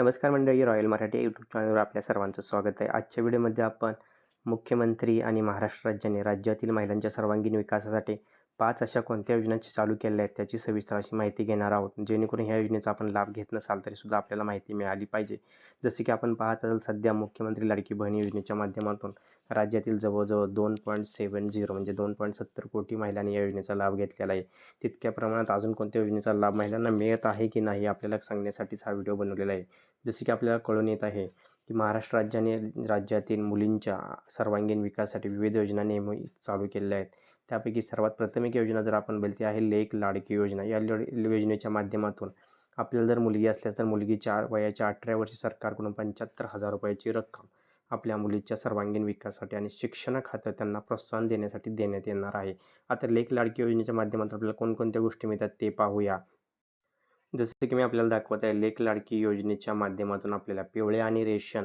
नमस्कार मंडळी royal Marathi YouTube चॅनलवर आपल्या सर्वांचं स्वागत आहे. आजच्या व्हिडिओमध्ये आपण मुख्यमंत्री आणि महाराष्ट्र राज्याने राज्यातील महिलांच्या सर्वांगीण विकासासाठी पाच अशा कोणत्या योजना चालू केल्या आहेत त्याची सविस्तर अशी माहिती घेणार आहोत. जेणेकरून ह्या योजनेचा आपण लाभ घेत नसाल तरीसुद्धा आपल्याला माहिती मिळाली पाहिजे. जसे की आपण पाहत असाल सध्या मुख्यमंत्री लाडकी बहीण योजनेच्या माध्यमातून राज्यातील जवळजवळ दोन पॉईंट सेवन झिरो म्हणजे दोन पॉईंट सत्तर कोटी महिलांनी या योजनेचा लाभ घेतलेला आहे. तितक्या प्रमाणात अजून कोणत्या योजनेचा लाभ महिलांना मिळत आहे की नाही आपल्याला सांगण्यासाठीच हा व्हिडिओ बनवलेला आहे. जसे की आपल्याला कळून येत आहे की महाराष्ट्र राज्याने राज्यातील मुलींच्या सर्वांगीण विकासासाठी विविध योजना नेहमी चालू केलेल्या आहेत. त्यापैकी सर्वात प्राथमिक योजना जर आपण बोलते आहे लेख लाडकी योजना. या योजनेच्या माध्यमातून आपल्याला जर मुलगी असल्यास तर मुलगीच्या वयाच्या अठरा वर्षी सरकारकडून पंच्याहत्तर हजार रुपयाची रक्कम आपल्या मुलीच्या सर्वांगीण विकासासाठी आणि शिक्षण खातं त्यांना प्रोत्साहन देण्यासाठी देण्यात येणार आहे. आता लेख लाडकी योजनेच्या माध्यमातून आपल्याला कोणकोणत्या गोष्टी मिळतात ते पाहूया. जसे की मी आपल्याला दाखवत आहे लेख लाडकी योजनेच्या माध्यमातून आपल्याला पिवळे आणि रेशन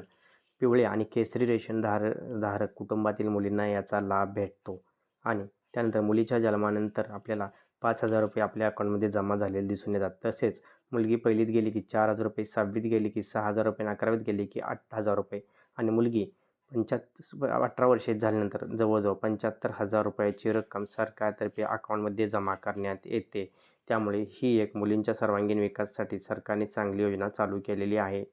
पिवळे आणि केसरी रेशन धार धारक कुटुंबातील मुलींना याचा लाभ भेटतो. आणि त्यानंतर मुलीच्या जन्मानंतर आपल्याला पाच हजार रुपये आपल्या अकाउंटमध्ये जमा झालेले दिसून येतात. तसेच मुलगी पहिलीत गेली की चार हजार रुपये सहावीत गेली की सहा हजार रुपये अकरावीत गेली की आठ हजार रुपये. आणि मुलगी पंच्याहत्तर अठरा वर्षे झाल्यानंतर जवळजवळ पंच्याहत्तर हजार रुपयाची रक्कम सरकारतर्फे अकाउंटमध्ये जमा करण्यात येते. त्यामुळे ही एक मुलींच्या सर्वांगीण विकासासाठी सरकारने चांगली योजना चालू केलेली आहे.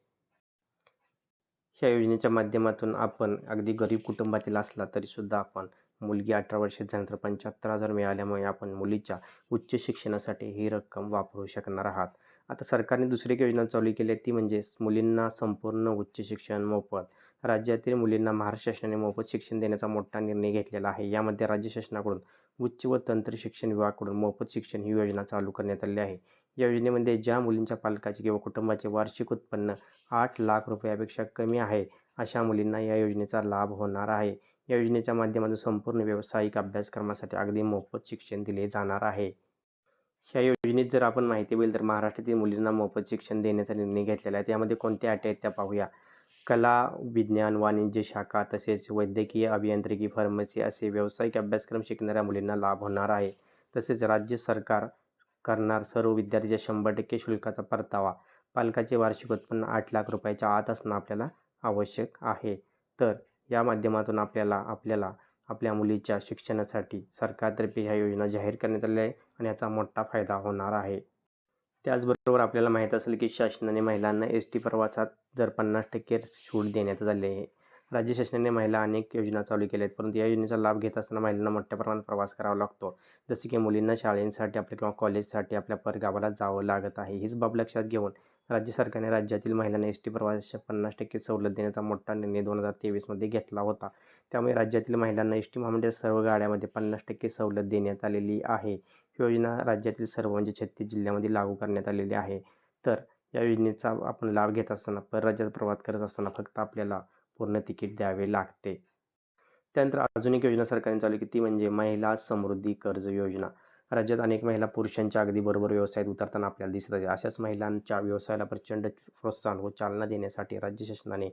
ह्या योजनेच्या माध्यमातून आपण अगदी गरीब कुटुंबातील असला तरीसुद्धा आपण मुलगी अठरा वर्षात झाल्यानंतर पंच्याहत्तर हजार मिळाल्यामुळे आपण मुलीच्या उच्च शिक्षणासाठी ही रक्कम वापरू शकणार आहात. आता सरकारने दुसरी एक योजना चालू केली आहे ती म्हणजे मुलींना संपूर्ण उच्च शिक्षण मोफत राज्यातील मुलींना महाराष्ट्र शासनाने मोफत शिक्षण देण्याचा मोठा निर्णय घेतलेला आहे. यामध्ये राज्य शासनाकडून उच्च व तंत्र शिक्षण विभागाकडून मोफत शिक्षण ही योजना चालू करण्यात आली आहे. या योजनेमध्ये ज्या मुलींच्या पालकाचे किंवा कुटुंबाचे वार्षिक उत्पन्न आठ लाख रुपयापेक्षा कमी आहे अशा मुलींना या योजनेचा लाभ होणार आहे. या योजनेच्या माध्यमातून संपूर्ण व्यावसायिक अभ्यासक्रमासाठी अगदी मोफत शिक्षण दिले जाणार आहे. ह्या योजनेत जर आपण माहिती होईल तर महाराष्ट्रातील मुलींना मोफत शिक्षण देण्याचा निर्णय घेतलेला आहे. त्यामध्ये कोणत्या अटी आहेत त्या पाहूया. कला विज्ञान वाणिज्य शाखा तसेच वैद्यकीय अभियांत्रिकी फार्मसी असे व्यावसायिक अभ्यासक्रम शिकणाऱ्या मुलींना लाभ होणार आहे. तसेच राज्य सरकार करणार सर्व विद्यार्थीच्या शंभर टक्के शुल्काचा परतावा. पालकाचे वार्षिक उत्पन्न आठ लाख रुपयाच्या आत असणं आपल्याला आवश्यक आहे. तर या माध्यमातून आपल्याला आपल्याला आपल्या मुलीच्या शिक्षणासाठी सरकारतर्फे ह्या योजना जाहीर करण्यात आल्या आहे आणि याचा मोठा फायदा होणार आहे. त्याचबरोबर आपल्याला माहीत असेल की शासनाने महिलांना एस टी प्रवासात जर पन्नास टक्के सूट देण्यात आली आहे. राज्य शासनाने महिला अनेक योजना चालू केल्या आहेत परंतु या योजनेचा लाभ घेत असताना महिलांना मोठ्या प्रमाणात प्रवास करावा लागतो. जसे की मुलींना शाळेसाठी आपल्या किंवा कॉलेजसाठी आपल्या परगावाला जावं लागत आहे. हीच बाब लक्षात घेऊन राज्य सरकारने राज्यातील महिलांना एस टी प्रवासाच्या पन्नास टक्के सवलत देण्याचा मोठा निर्णय दोन हजार तेवीसमध्ये घेतला होता. त्यामुळे राज्यातील महिलांना एस टी महामंडळ सर्व गाड्यामध्ये पन्नास टक्के सवलत देण्यात आलेली आहे. योजना राज्यातील सर्व म्हणजे छत्तीस जिल्ह्यामध्ये लागू करण्यात आलेली आहे. तर या योजनेचा आपण लाभ घेत असताना परराज्यात प्रवास करत असताना फक्त आपल्याला पूर्ण तिकीट द्यावे लागते. त्यानंतर अजून एक योजना सरकारने चालू केली ती म्हणजे महिला समृद्धी कर्ज योजना. राज्यात अनेक महिला पुरुषांच्या अगदी बरोबर व्यवसायात उतरताना आपल्याला दिसत आहे अशाच महिलांच्या व्यवसायाला प्रचंड प्रोत्साहन व चालना देण्यासाठी राज्य शासनाने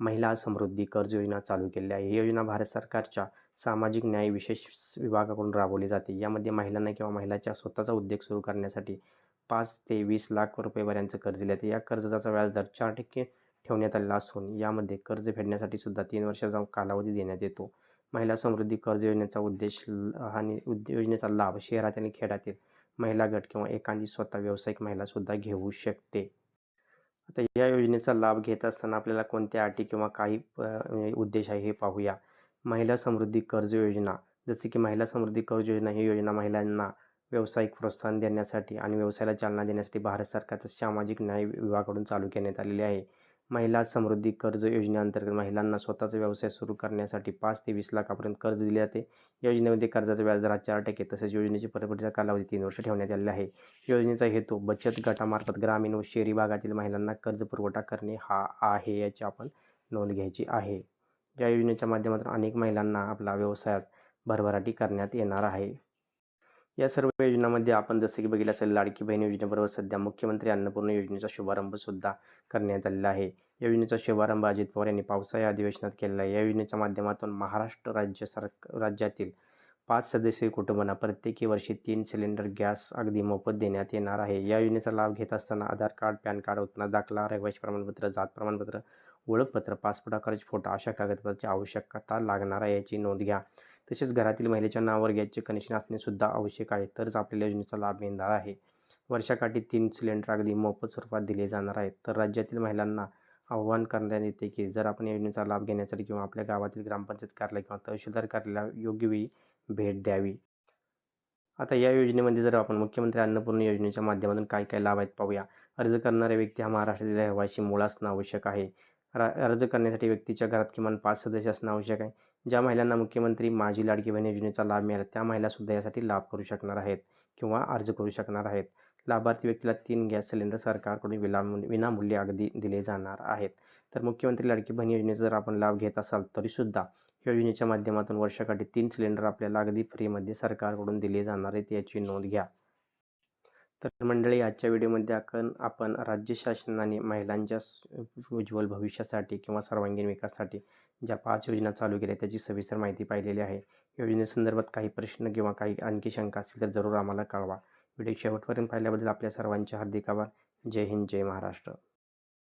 महिला समृद्धी कर्ज योजना चालू केली आहे. ही योजना भारत सरकारच्या सामाजिक न्याय विशेष विभागाकडून राबवली जाते. यामध्ये महिलांना किंवा महिलाच्या स्वतःचा उद्योग सुरू करण्यासाठी पाच ते वीस लाख रुपयेपर्यंत कर्ज दिले जाते. या कर्जाचा व्याजदर चार टक्के ठेवण्यात आलेला असून यामध्ये कर्ज फेडण्यासाठी सुद्धा तीन वर्षाचा कालावधी देण्यात येतो. महिला समृद्धी कर्ज योजनेचा उद्देश आणि योजनेचा लाभ शहरात आणि खेड्यातील महिला गट किंवा एखादी स्वतः व्यावसायिक महिलासुद्धा घेऊ शकते. आता या योजनेचा लाभ घेत असताना आपल्याला कोणत्या अटी किंवा काही म्हणजे उद्देश आहे हे पाहूया. महिला समृद्धी कर्ज योजना. जसे की महिला समृद्धी कर्ज योजना ही योजना महिलांना व्यावसायिक प्रोत्साहन देण्यासाठी आणि व्यवसायाला चालना देण्यासाठी भारत सरकारचा सामाजिक न्याय विभागाकडून चालू करण्यात आलेली आहे. महिला समृद्धी कर्ज योजनेअंतर्गत महिलांना स्वतःचा व्यवसाय सुरू करण्यासाठी पाच ते वीस लाखापर्यंत कर्ज दिले जाते. योजनेमध्ये कर्जाचा व्याजदर चार टक्के तसेच योजनेची परतफेडीचा कालावधी तीन वर्ष ठेवण्यात आलेला आहे. योजनेचा हेतू बचत गटामार्फत ग्रामीण व शहरी भागातील महिलांना कर्ज पुरवठा करणे हा आहे याची आपण नोंद घ्यायची आहे. या योजनेच्या माध्यमातून अनेक महिलांना आपला व्यवसायात भरभराटी करण्यात येणार आहे. या सर्व योजनांमध्ये आपण जसं की बघितलं असेल लाडकी बहीण योजनेबरोबर सध्या मुख्यमंत्री अन्नपूर्ण योजनेचा शुभारंभसुद्धा करण्यात आलेला आहे. या योजनेचा शुभारंभ अजित पवार यांनी पावसाळी अधिवेशनात केलेला आहे. या योजनेच्या माध्यमातून महाराष्ट्र राज्य सर राज्यातील पाच सदस्यीय कुटुंबांना प्रत्येकी वर्षी तीन सिलेंडर गॅस अगदी मोफत देण्यात येणार आहे. या योजनेचा लाभ घेत असताना आधार कार्ड पॅन कार्ड उत्पन्न दाखला रहिवासी प्रमाणपत्र जात प्रमाणपत्र ओळखपत्र पासपोर्ट आकारचे फोटो अशा कागदपत्राची आवश्यकता लागणार आहे याची नोंद घ्या. तसेच घरातील महिलेच्या नावावर गॅसचे कनेक्शन असणेसुद्धा आवश्यक आहे. तरच आपल्याला योजनेचा लाभ मिळणार आहे. वर्षाकाठी तीन सिलेंडर अगदी मोफत स्वरूपात दिले जाणार आहेत. तर राज्यातील महिलांना आव्हान करण्यात येते की जर आपण योजनेचा लाभ घेण्यासाठी किंवा आपल्या गावातील ग्रामपंचायत कार्यालय किंवा तहसीलदार कार्यालयाला योग्य वेळी भेट द्यावी. आता या योजनेमध्ये जर आपण मुख्यमंत्री अन्नपूर्णा योजनेच्या माध्यमातून काय काय लाभ आहेत पाहूया. अर्ज करणाऱ्या व्यक्ती हा महाराष्ट्रातील रहिवासी मूळ असणं आवश्यक आहे. रा अर्ज करण्यासाठी व्यक्तीच्या घरात किमान पाच सदस्य असणं आवश्यक आहे. ज्या महिलांना मुख्यमंत्री माझी लाडकी बहीण योजनेचा लाभ मिळाला त्या महिलासुद्धा यासाठी लाभ करू शकणार आहेत किंवा अर्ज करू शकणार आहेत. लाभार्थी व्यक्तीला तीन गॅस सिलेंडर सरकारकडून विनामूल्य विनामूल्य अगदी दिले जाणार आहेत. तर मुख्यमंत्री लाडकी बहीण योजनेचा जर आपण लाभ घेत असाल तरीसुद्धा या योजनेच्या माध्यमातून वर्षाकाठी तीन सिलेंडर आपल्याला अगदी फ्रीमध्ये सरकारकडून दिले जाणार आहेत याची नोंद घ्या. तर मंडळी आजच्या व्हिडिओमध्ये आपण आपण राज्य शासनाने महिलांच्या उज्ज्वल भविष्यासाठी किंवा सर्वांगीण विकासासाठी ज्या पाच योजना चालू केल्या त्याची सविस्तर माहिती पाहिलेली आहे. योजनेसंदर्भात काही प्रश्न किंवा काही आणखी शंका असतील तर जरूर आम्हाला कळवा. व्हिडिओ शेवटपर्यंत पाहिल्याबद्दल आपल्या सर्वांचे हार्दिक आभार. जय हिंद जय महाराष्ट्र.